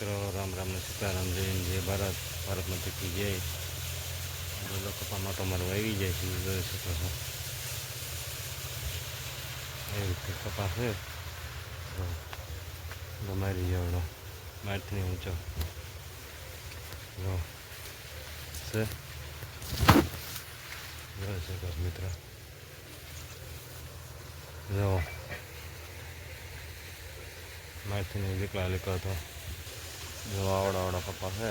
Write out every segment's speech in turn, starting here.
મિત્રો, રામ રામ સીતારામ જૈન જય ભારત ભારત માતા જાય. જય બોલો કપા માટો આવી જાય છે જોઈ શકો છો. એવી રીતે કપા છે. ગમારી જવડો માઠની ઊંચો. જો. છે. જોઈ શકો છો મિત્રો. જો. માઠની લીકલો તો જો આવડા આવડા કપા છે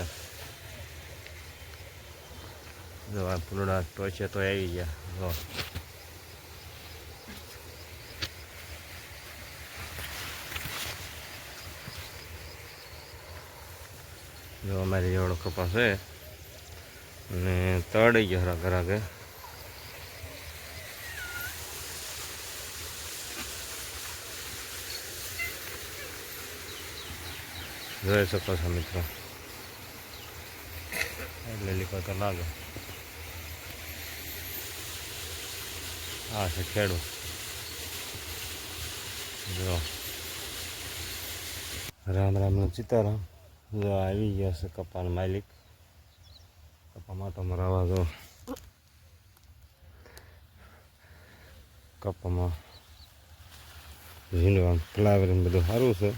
જો આ ફૂલડા ટોચે તો આવી ગયા જો જો અમારી જેવડો કપાસ છે અને તળી ગયો હરા ઘરાકે જોઈ શકો છો મિત્રો એટલે લીકો તો લાગે આ છે ખેડૂત જો રામ રામનું ચિતારામ જો આવી ગયા છે કપાલ માલિક કપામાં તો મરાવા જો કપામાં ઝીંડવાનું ફ્લાવરિંગ બધું સારું છે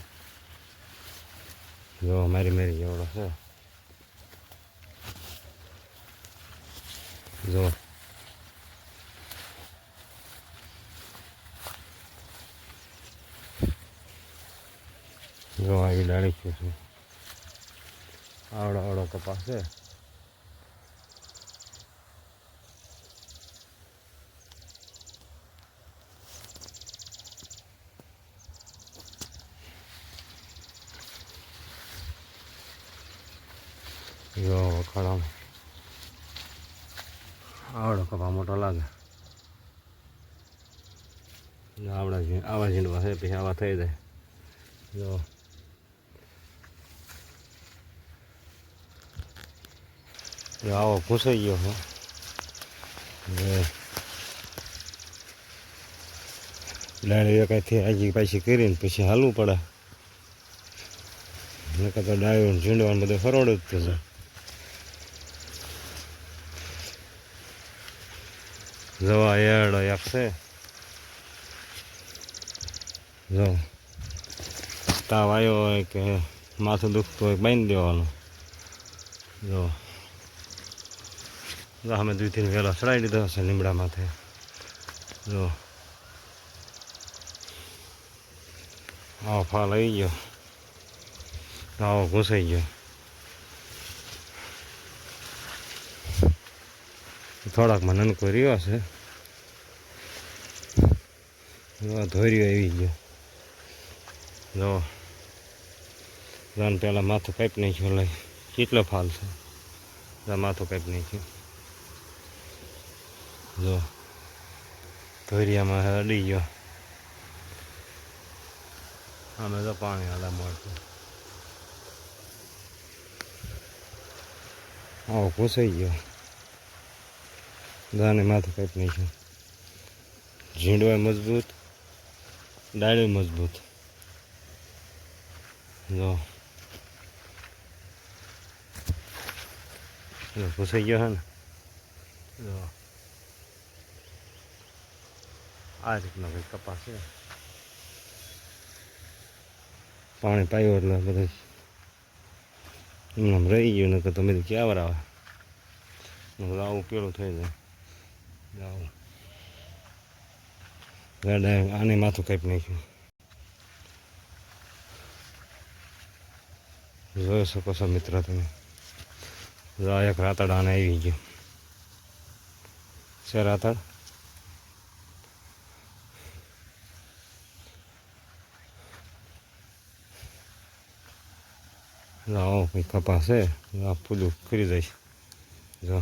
જો મારી મારી એવડો છે. જો. જો આવી ડાળી છે. આવડો આવડો કપાસ છે. જો વખાણામાં આવડો કપા મોટો લાગે. આવડા આવા ઝીંડવા છે, પછી આવા થઈ જાય. જો. આવો ઘૂસાઈ ગયો છે ડાળી એકાથી આજી પાછી કરીને પછી હાલવું પડે. નકર તો ડાળીઓ ઝીંડવાનું બધું ફરોડ જ થશે. જવા એડ એક છે જો તાવ આવ્યો હોય કે માથું દુખતું હોય બાંધી દેવાનું જો અમે ત્રણ વેલો ચડાવી દીધો હશે લીમડા માથે જો આવો ફાલ આવી ગયો આવો ઘૂસાઈ ગયો થોડાકમાં નનકો રહ્યો છે. ધોર્યો આવી ગયો. જો જાન પહેલાં માથું કાપી નાખ્યું લઈ કેટલો ફાલ છે. માથું નહીં નાખ્યું જો, ધોરિયામાં અડી ગયો. અમે તો પાણી હાલા મળતું આવો ઘૂસાઈ ગયો. દાને માથું કાપી નાખ્યું. ઝીંડવાય મજબૂત ડાળી મજબૂત. જો. ઘૂસાઈ ગયો હે ને? જો. આ રીતનો કંઈક કપાસ છે. પાણી પાયું એટલે બધું એમને રહી ગયું, નકર તો તમે ક્યાં નકર આવું પેલું થઈ જાય. ગાડા આને માથું કાપી નાખ્યું જોઈ શકો છો મિત્ર તમે એક રાતડ આને આવી ગયું છે રાતડ કંઈ કપાસ છે પૂલું કરી દઈશ જો